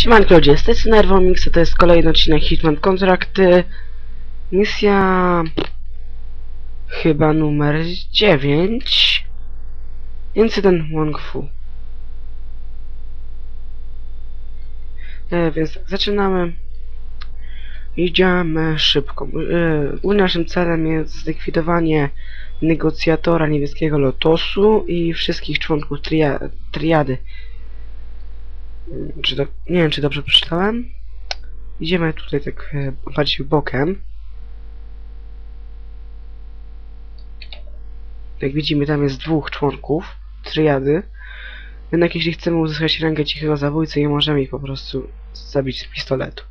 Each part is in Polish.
Siemanko ludzie, z tej strony to jest kolejny odcinek Hitman Kontrakty. Misja... Chyba numer 9. Incydent Wongfu. E, więc zaczynamy. Idziemy szybko. E, naszym celem jest zlikwidowanie negocjatora niebieskiego lotosu i wszystkich członków tria triady. Czy to, nie wiem, czy dobrze przeczytałem. Idziemy tutaj tak e, bardziej bokiem. Jak widzimy, tam jest dwóch członków triady. Jednak jeśli chcemy uzyskać rękę cichego zabójcy, nie możemy ich po prostu zabić z pistoletu.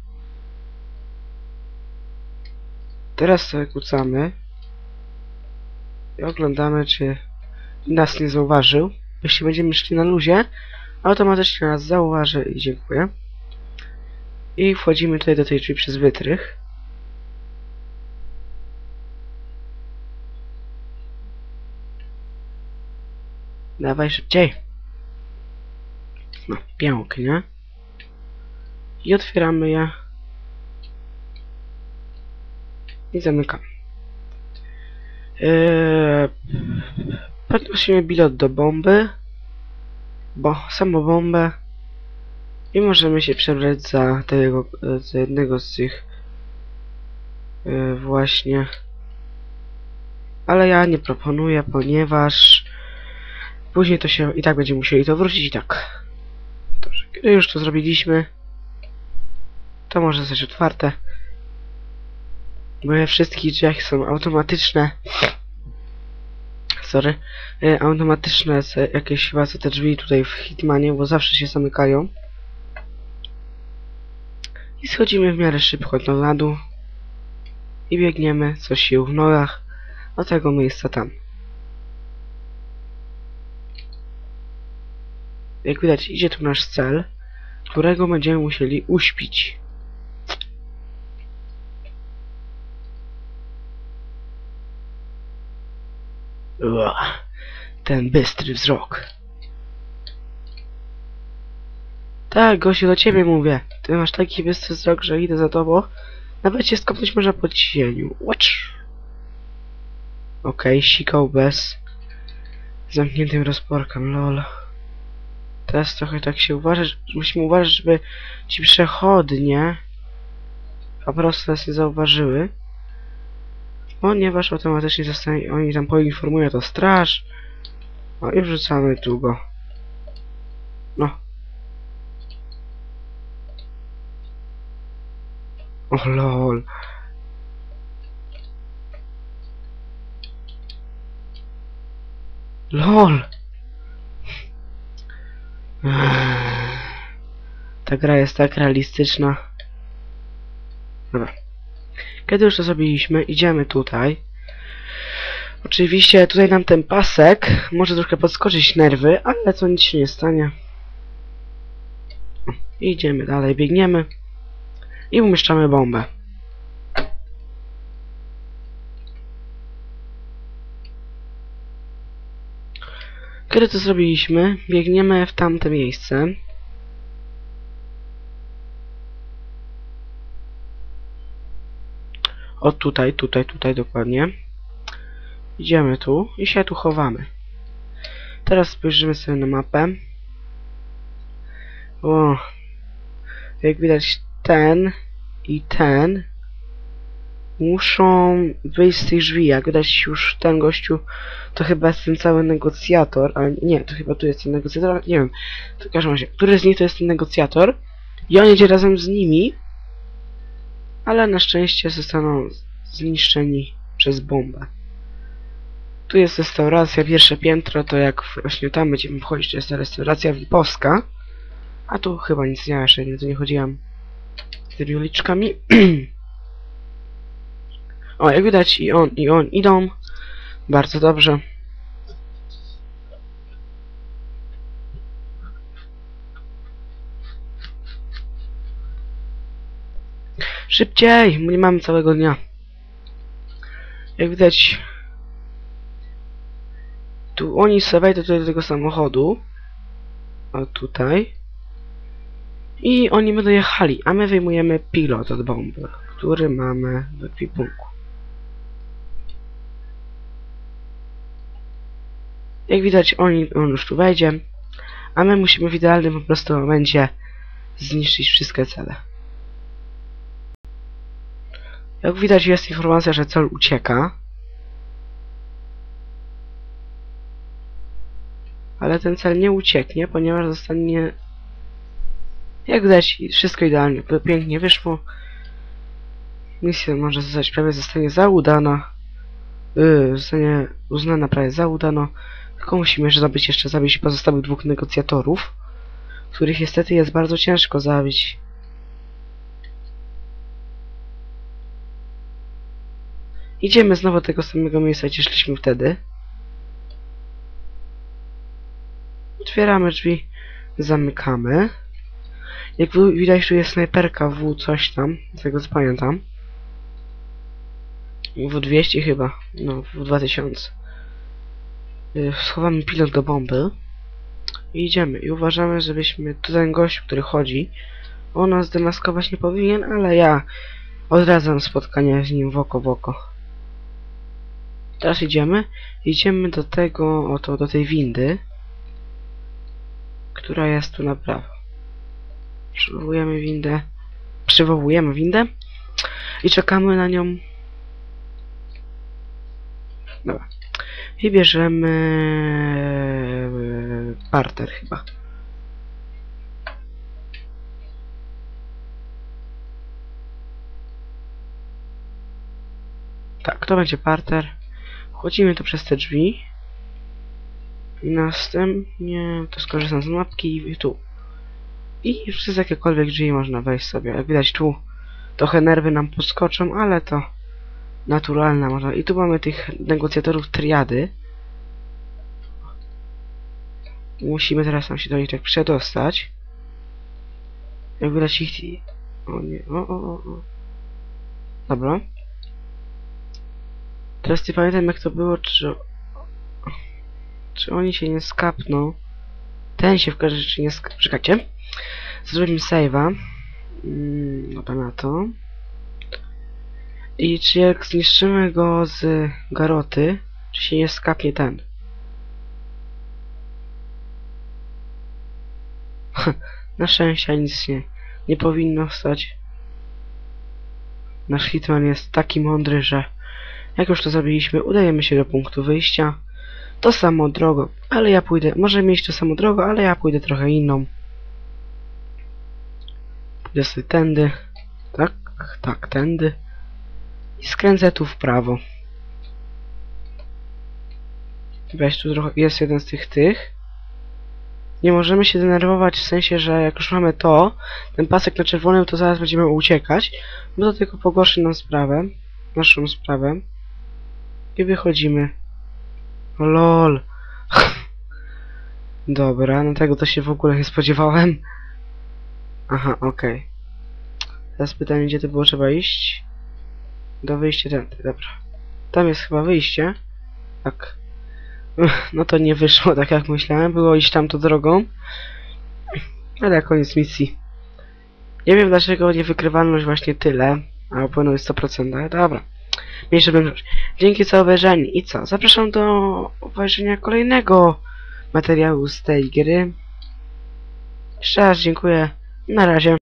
Teraz sobie kucamy i oglądamy, czy nas nie zauważył. Jeśli będziemy szli na luzie, automatycznie nas zauważy i dziękuję. I wchodzimy tutaj do tej drzwi przez wytrych. Dawaj szybciej. No, pięknie. I otwieramy je. I zamykamy. Eee, podnosimy bilet do bomby bo samą bombę i możemy się przebrać za tego, za jednego z tych yy, właśnie. Ale ja nie proponuję, ponieważ później to się i tak będziemy musieli to wrócić i tak. Dobrze, kiedy już to zrobiliśmy to może zostać otwarte. Bo we wszystkich drzwiach są automatyczne sorry, e, automatyczne jakieś chyba te drzwi tutaj w Hitmanie, bo zawsze się zamykają. I schodzimy w miarę szybko do dół i biegniemy co sił w nogach do tego miejsca tam. Jak widać idzie tu nasz cel, którego będziemy musieli uśpić. Ten bystry wzrok. Tak, Gosiu, do ciebie mówię. Ty masz taki bystry wzrok, że idę za tobą. Nawet się skopnąć można po cieniu. Watch. Okej, okay, sikał bez zamkniętym rozporkiem, lol. Teraz trochę tak się uważać, musimy uważać, żeby ci przechodnie po prostu nas nie zauważyły ponieważ automatycznie zostanie, oni tam poinformują to straż. No i wrzucamy tu go. No. O lol. LOL! Ta gra jest tak realistyczna. Dobra. Kiedy już to zrobiliśmy, idziemy tutaj. Oczywiście tutaj nam ten pasek może troszkę podskoczyć nerwy, ale to nic się nie stanie. Idziemy dalej, biegniemy i umieszczamy bombę. Kiedy to zrobiliśmy, biegniemy w tamte miejsce. O tutaj, tutaj, tutaj dokładnie. Idziemy tu i się tu chowamy. Teraz spojrzymy sobie na mapę. O, jak widać ten i ten muszą wyjść z tych drzwi. Jak widać już ten gościu to chyba jest ten cały negocjator, ale nie, to chyba tu jest ten negocjator, nie wiem. W każdym razie, który z nich to jest ten negocjator i on jedzie razem z nimi ale na szczęście zostaną zniszczeni przez bombę. Tu jest restauracja, pierwsze piętro, to jak właśnie tam będziemy wchodzić, to jest ta restauracja Wipowska. A tu chyba nic nie ma, jeszcze nie, chodziłam z tymi uliczkami. o, jak widać i on, i on idą. Bardzo dobrze. Szybciej! Nie mamy całego dnia. Jak widać... Tu oni sobie wejdą do tego samochodu. A tutaj. I oni będą jechali, a my wyjmujemy pilot od bomby, który mamy w ekwipunku. Jak widać, oni, on już tu wejdzie, a my musimy w idealnym po prostu momencie zniszczyć wszystkie cele. Jak widać, jest informacja, że cel ucieka. Ale ten cel nie ucieknie, ponieważ zostanie... Jak widać, wszystko idealnie, pięknie wyszło. Misja może zostać prawie zostanie za udana. Yy, zostanie uznana prawie za udano. Tylko musimy jeszcze zabić jeszcze zabić pozostałych dwóch negocjatorów, których niestety jest bardzo ciężko zabić. Idziemy znowu do tego samego miejsca, gdzie szliśmy wtedy. Otwieramy drzwi, zamykamy. Jak wi- widać, tu jest snajperka W coś tam, z tego co pamiętam. W200 chyba, no W2000. Y, Schowamy pilot do bomby. I idziemy. I uważamy, żebyśmy... Ten gość, który chodzi, on nas demaskować nie powinien, ale ja odradzam spotkanie z nim w oko w oko. Teraz idziemy. Idziemy do tego, oto do tej windy, która jest tu na prawo. Przywołujemy windę. Przywołujemy windę i czekamy na nią. Dobra. I bierzemy e, parter chyba. Tak, to będzie parter. Wchodzimy tu przez te drzwi. Następnie to skorzystam z mapki i tu. I przez jakiekolwiek drzwi można wejść sobie. Jak widać tu trochę nerwy nam poskoczą, ale to naturalna można. I tu mamy tych negocjatorów triady. Musimy teraz nam się do nich tak przedostać. Jak widać ich... O nie, o, o, o, o. Dobra. Teraz nie pamiętam jak to było, czy... Czy oni się nie skapną. Ten się w każdym razie nie skapną. Czekajcie. Zrobimy save'a. Mm, dobra na to. I czy jak zniszczymy go z garoty, czy się nie skapnie ten? Na szczęście nic nie, nie powinno stać. Nasz hitman jest taki mądry, że jak już to zrobiliśmy, udajemy się do punktu wyjścia. To samo drogą, ale ja pójdę, może mieć to samo drogą, ale ja pójdę trochę inną. Pójdę sobie tędy. Tak, tak, tędy. I skręcę tu w prawo. Weź tu trochę, jest jeden z tych tych. Nie możemy się denerwować w sensie, że jak już mamy to, ten pasek na czerwonym, to zaraz będziemy uciekać, bo to tylko pogorszy nam sprawę, naszą sprawę. I wychodzimy. LOL. Dobra, no tego to się w ogóle nie spodziewałem. Aha, okej. Teraz pytanie, gdzie to było trzeba iść? Do wyjścia tędy, dobra. Tam jest chyba wyjście. Tak. No to nie wyszło tak jak myślałem. Było iść tamtą drogą. Ale koniec misji. Nie wiem dlaczego niewykrywalność właśnie tyle. A powinno być 100%, ale dobra. Mniejsze bym. Dzięki za obejrzenie. I co? Zapraszam do obejrzenia kolejnego materiału z tej gry. Jeszcze raz dziękuję. Na razie.